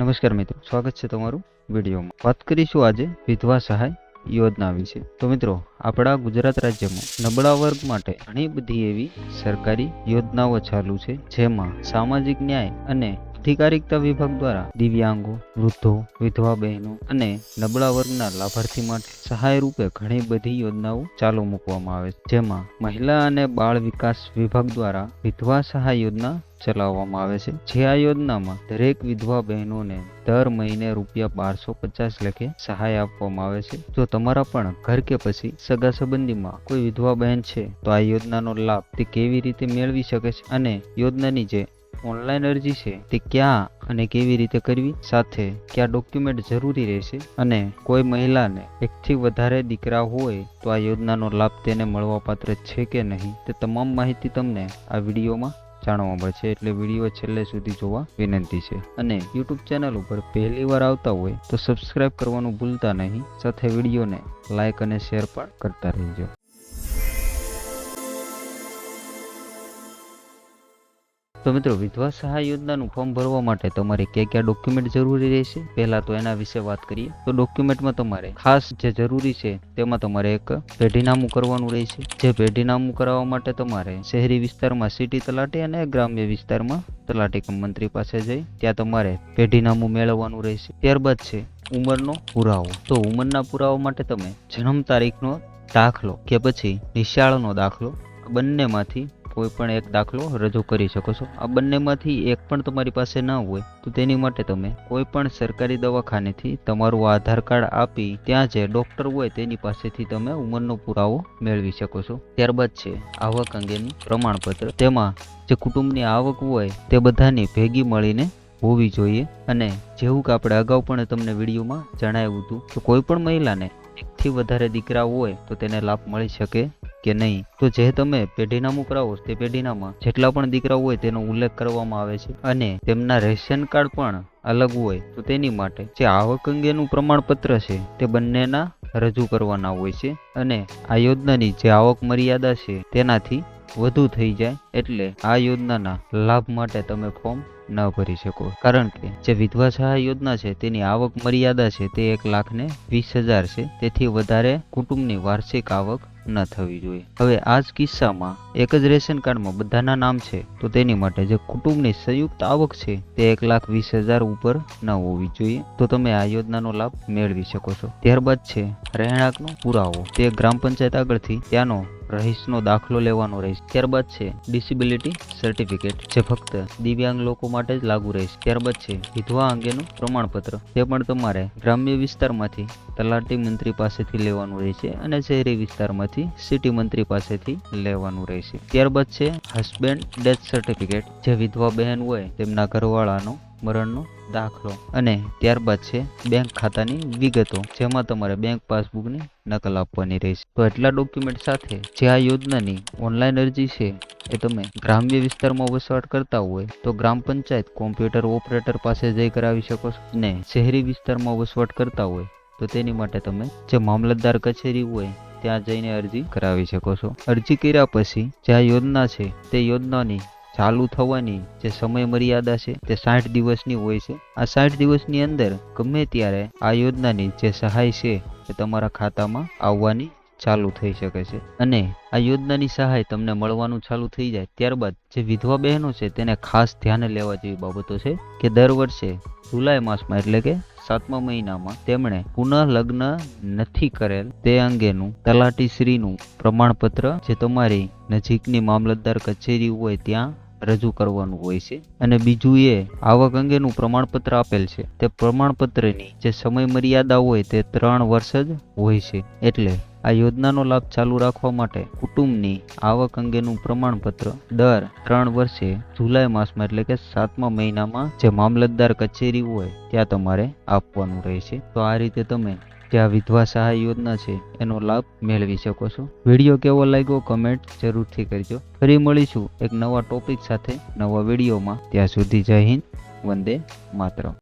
નમસ્કાર મિત્રો, સ્વાગત છે તમારું વિડીયોમાં. વાત કરીશું આજે વિધવા સહાય યોજના વિશે. તો મિત્રો, આપણા ગુજરાત રાજ્યમાં નબળા વર્ગ માટે ઘણી બધી એવી સરકારી યોજનાઓ ચાલુ છે, જેમાં સામાજિક ન્યાય અને અધિકારિકતા વિભાગ દ્વારા દિવ્યાંગો, વૃદ્ધો, વિધવા બહેનો અને નબળા વર્ગના લાભાર્થી માટે સહાય રૂપે ઘણી બધી યોજનાઓ ચાલુ મૂકવામાં આવે છે. જેમાં મહિલા અને બાળ વિકાસ વિભાગ દ્વારા વિધવા સહાય યોજના ચલાવવામાં આવે છે. જે આ યોજનામાં દરેક વિધવા બહેનોને દર મહિને રૂપિયા બારસો પચાસ લેખે સહાય આપવામાં આવે છે. જો તમારા પણ ઘર કે પછી સગા સંબંધીમાં કોઈ વિધવા બહેન છે, તો આ યોજનાનો લાભ તે કેવી રીતે મેળવી શકે છે અને યોજનાની જે ઓનલાઈન અરજી છે તે ક્યાં અને કેવી રીતે કરવી? સાથે કયા ડોક્યુમેન્ટ જરૂરી રહેશે? અને કોઈ મહિલાને એકથી વધારે દીકરા હોય તો આ યોજનાનો લાભ તેને મળવાપાત્ર છે કે નહીં? તે તમામ માહિતી તમને આ વિડીયોમાં જાણવા મળશે. એટલે વીડિયો છેલ્લે સુધી જોવા વિનંતી છે. અને યુટ્યુબ ચેનલ ઉપર પહેલી વાર આવતા હોય તો સબસ્ક્રાઇબ કરવાનું ભૂલતા નહીં. સાથે વિડીયોને લાઇક અને શેર પણ કરતા રહેજો. તો મિત્રો, વિધવા સહાય યોજનાનું ફોર્મ ભરવા માટે તમારે કયા કયા ડોક્યુમેન્ટ જરૂરી રહેશે? પહેલા તો એના વિશે વાત કરીએ. તો ડોક્યુમેન્ટમાં તમારે ખાસ જે જરૂરી છે, તેમાં તમારે એક પેઢીનામું કરવાનું રહેશે. જે પેઢીનામું કરાવવા માટે તમારે શહેરી વિસ્તારમાં સિટી તલાટી અને ગ્રામ્ય વિસ્તારમાં તલાટી મંત્રી પાસે જઈ, ત્યાં તમારે પેઢીનામું મેળવવાનું રહેશે. ત્યારબાદ છે ઉંમરનો પુરાવો. તો ઉંમરના પુરાવા માટે તમે જન્મ તારીખનો દાખલો કે પછી નિશાળનો દાખલો બંનેમાંથી કોઈ પણ એક દાખલો રજૂ કરી શકો છો. આ બંનેમાંથી એક પણ તમારી પાસે ન હોય, તો તેની માટે તમે કોઈ પણ સરકારી દવાખાનેથી તમારું આધાર કાર્ડ આપી ત્યાં જે ડોક્ટર હોય તેની પાસેથી તમે ઉંમરનો પુરાવો મેળવી શકો છો. ત્યારબાદ છે આવક અંગેનું પ્રમાણપત્ર. તેમાં જે કુટુંબની આવક હોય તે બધાની ભેગી મળીને હોવી જોઈએ અને જેવું કે આપણે અગાઉ પણ તમને વિડીયોમાં જણાવ્યું હતું કે કોઈ પણ મહિલાને એકથી વધારે દીકરા હોય તો તેને લાભ મળી શકે કે નહીં? તો જે તમે પેઢીનામું કરાવો તે પેઢીનામાં જેટલા પણ દીકરાઓ હોય તેનો ઉલ્લેખ કરવામાં આવે છે અને તેમના રેશન કાર્ડ પણ અલગ હોય, તો તેની માટે જે આવક અંગેનું પ્રમાણપત્ર છે, તે બંનેના રજૂ કરવાના હોય છે અને આ યોજનાની જે આવક મર્યાદા છે, તેનાથી વધુ થઈ જાય એટલે આ યોજનાના લાભ માટે તમે ફોર્મ ન ભરી શકો. કારણ કે જે વિધવા સહાય યોજના છે, તેની આવક મર્યાદા છે તે એક લાખ ને વીસ હજાર છે, તેથી વધારે કુટુંબની વાર્ષિક આવક ન થવી જોઈએ. હવે આ જ કિસ્સામાં એક જ રેશન કાર્ડમાં બધાના નામ છે, તો તેની માટે જે કુટુંબની સંયુક્ત આવક છે, તે એક લાખ વીસ હજાર ઉપર ન હોવી જોઈએ. તો તમે આ યોજનાનો લાભ મેળવી શકો છો. ત્યારબાદ છે, રહેણાંકનો પુરાવો. તે ગ્રામ પંચાયત આગળથી ત્યાંનો રહીશનો દાખલો લેવાનો રહેશે. ત્યારબાદ છે ડિસેબિલિટી સર્ટિફિકેટ જે ફક્ત દિવ્યાંગ લોકો માટે જ લાગુ રહેશે. ત્યારબાદ છે વિધવા અંગેનું પ્રમાણપત્ર તે પણ તમારે ગ્રામ્ય વિસ્તારમાંથી તલાટી મંત્રી પાસેથી લેવાનું રહેશે અને શહેરી વિસ્તારમાંથી સિટી મંત્રી પાસેથી લેવાનું રહેશે ત્યારબાદ છે હસબેન્ડ ડેથ સર્ટિફિકેટ જે વિધવા બહેન હોય તેમના ઘરવાળાનો મરણનો દાખલો અને ત્યારબાદ છે બેંક ખાતાની વિગતો, જેમાં તમારે બેંક પાસબુકની નકલ આપવાની રહેશે. તો એટલા ડોક્યુમેન્ટ સાથે જે આ યોજનાની ઓનલાઈન અરજી છે, એ તમે ગ્રામ્ય વિસ્તારમાં વસવાટ કરતા હોય, તો ગ્રામ પંચાયત કોમ્પ્યુટર ઓપરેટર પાસે જઈ કરાવી શકો છો. ને શહેરી વિસ્તારમાં વસવાટ કરતા હોય, તો તેની માટે તમે જે મામલતદાર કચેરી હોય, ત્યાં જઈને અરજી કરાવી શકો છો. અરજી કર્યા પછી જે આ યોજના છે, તે યોજનાની ચાલુ થવાની જે સમય મર્યાદા છે તે સાઠ દિવસની હોય છે. આ સાઠ દિવસની અંદર ગમે ત્યારે આ યોજનાની જે સહાય છે તે તમારા ખાતામાં આવવાની ચાલુ થઈ શકે છે. અને આ યોજનાની સહાય તમને મળવાનું ચાલુ થઈ જાય ત્યારબાદ જે વિધવા બહેનો છે તેને ખાસ ધ્યાને લેવા જેવી બાબતો છે કે દર વર્ષે જુલાઈ માસમાં એટલે કે સાતમા મહિનામાં તેમણે પુનઃ લગ્ન નથી કરેલ તે અંગેનું તલાટીશ્રીનું પ્રમાણપત્ર જે તમારી નજીકની મામલતદાર કચેરી હોય ત્યાં રજૂ કરવાનું હોય છે. અને બીજું એ, આવક અંગેનું પ્રમાણપત્ર આપેલ છે. તે પ્રમાણપત્રની જે સમય મર્યાદા હોય તે ત્રણ વર્ષ જ હોય છે. એટલે આ યોજનાનો લાભ ચાલુ રાખવા માટે કુટુંબની આવક અંગેનું પ્રમાણપત્ર દર ત્રણ વર્ષે જુલાઈ માસમાં એટલે કે સાતમા મહિનામાં જે મામલતદાર કચેરી હોય ત્યાં તમારે આપવાનું રહેશે. તો આ રીતે તમે જે આ વિધવા સહાય યોજના છે, એનો લાભ મેળવી શકો છો. વીડિયો કેવો લાગ્યો કમેન્ટ જરૂરથી કરજો. ફરી મળીશું એક નવા ટોપિક સાથે નવા વિડીયોમાં. ત્યાં સુધી જય હિન્દ, વંદે માતરમ.